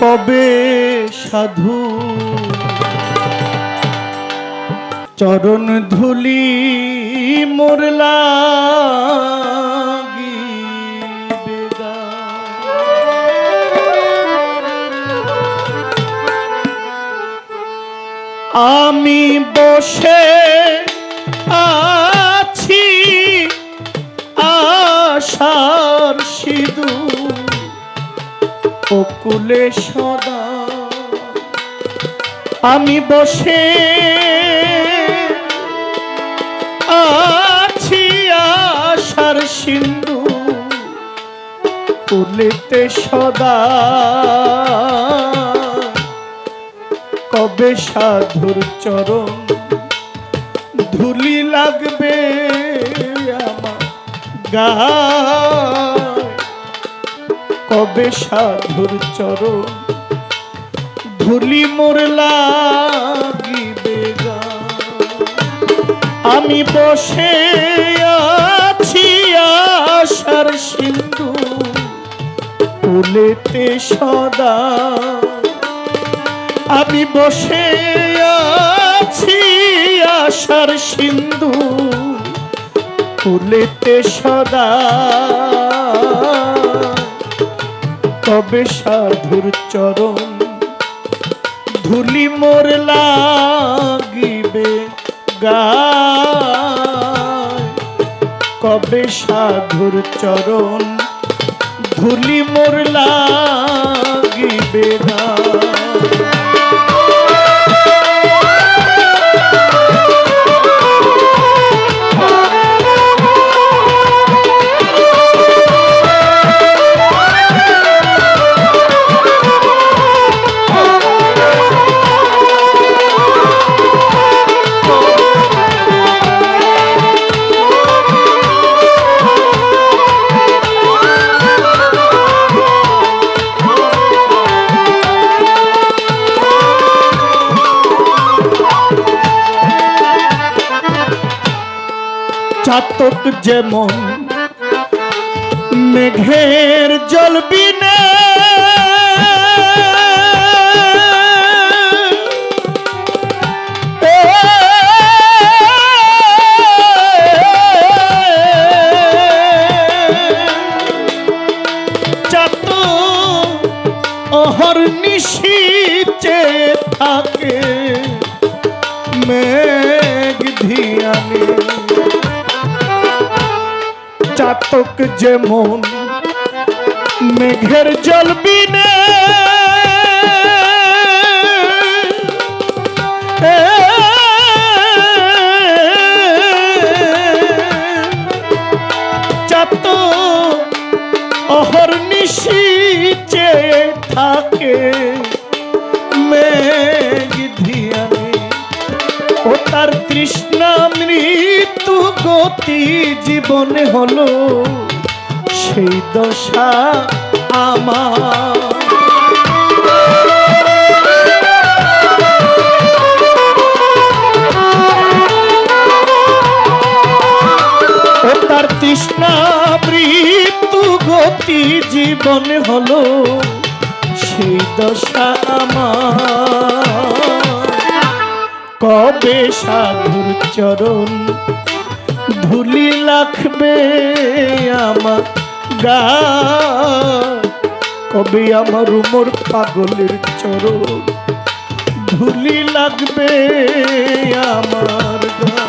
কবে সাধু? চরণ ধুলি মোরলা আমি বসে আছি অকুলে সদা। আমি বসে আছি আশার সিন্ধু কুলেতে সদা। কবে সাধুর চরণ ধুলি লাগবে আমার গায়? কবে সাধুর চরণ? ধুলি মোর লাগিবে আমি বসে আছি আশার সিন্ধু। কুলেতে সদা। আমি বসে আছি আশার সিন্ধু। ফুলেতে সদা। তবে সাধুর চরণ। ধুলি মোর লাগিবে গায়। কবে সাধুর চরণ ধুলি মোর লাগিবে গায়। যেমন মেঘের জল বিনে অহর নিশিচে থাকে মেঘ চাতক যেমন মেঘের জল বিনে মৃত্যু গতি জীবনে হলো, সেই দশা আমার। তার তৃষ্ণা মৃত্যু গতি জীবনে হলো, সেই দশা আমার। কবে সাধুর চরণ ধুলি লাগবে আমার গা। কবি আমার উমর পাগলের চরণ? ধুলি লাগবে আমার গা।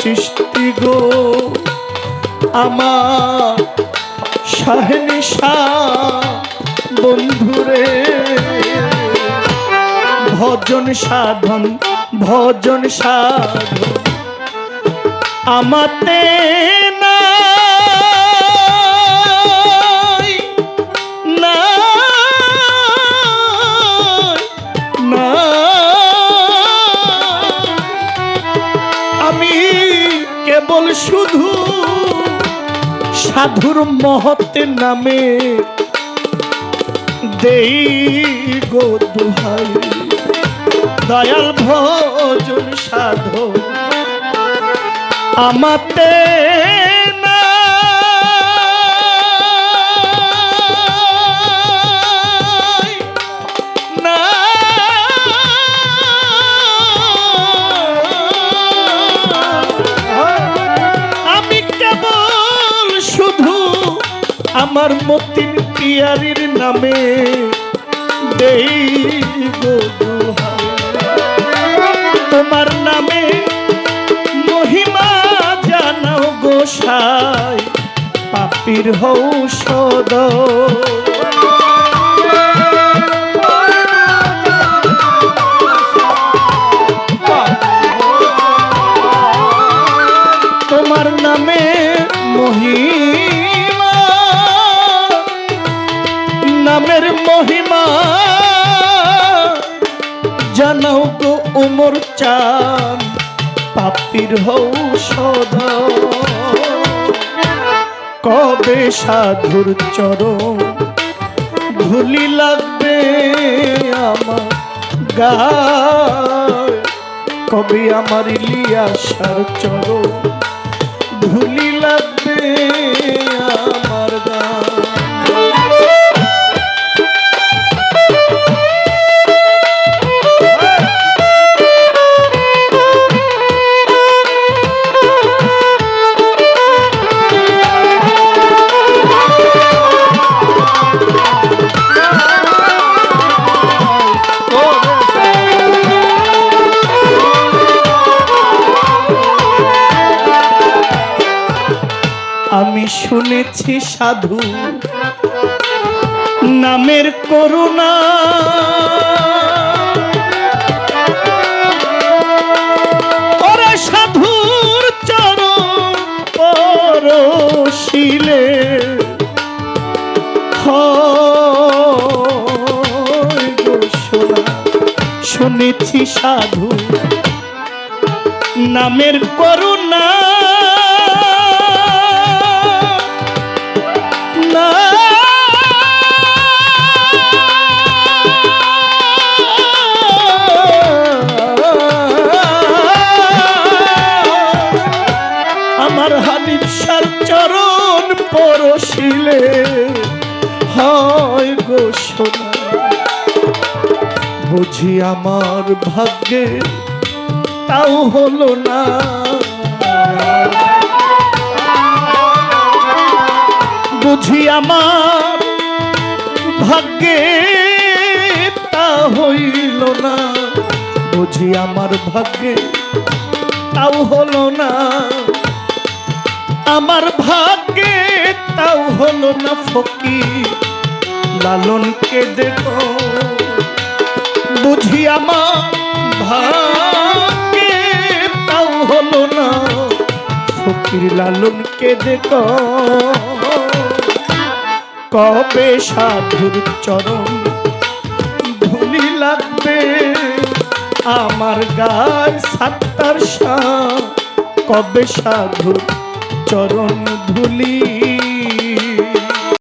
চিস্তি গো। আমার শাহনিশা বন্ধুরে ভজন সাধন ভজন সাধন। আমাতে শুধু সাধুর মহতে নামে দেই গো দুহাই। দয়াল ভজন সাধু আমাতে আমার মতিন পিয়ারির নামে দেই তোমার নামে মহিমা জানাও গোসাই পাপির হৌষ উমর চান, পাপির হৌষধ কবে সাধুর চরণ, ধুলি লাগবে আমার গায়। কবে আমার ইলিয়াসার চরণ, ধুলি লাগবে আমি শুনেছি সাধু নামের করুণা। শুনেছি সাধু নামের করুণা। পরশিলে হয় সোনা। বুঝি আমার ভাগ্যে তাও হলো না। বুঝি আমার ভাগ্যে তা হইল না। বুঝি আমার ভাগ্যে তাও হলো না। আমার ভাগ্যে তাও হলো না ফকির, লালনকে দেখো। বুঝি আমার ভাগ্যে তাও হলো না, ফকির, লালনকে দেখো। কবে সাধুর চরণ ধুলি লাগবে, আমার গায় সাত্তার শাহ কবে সাধুর চরণ ধুলি।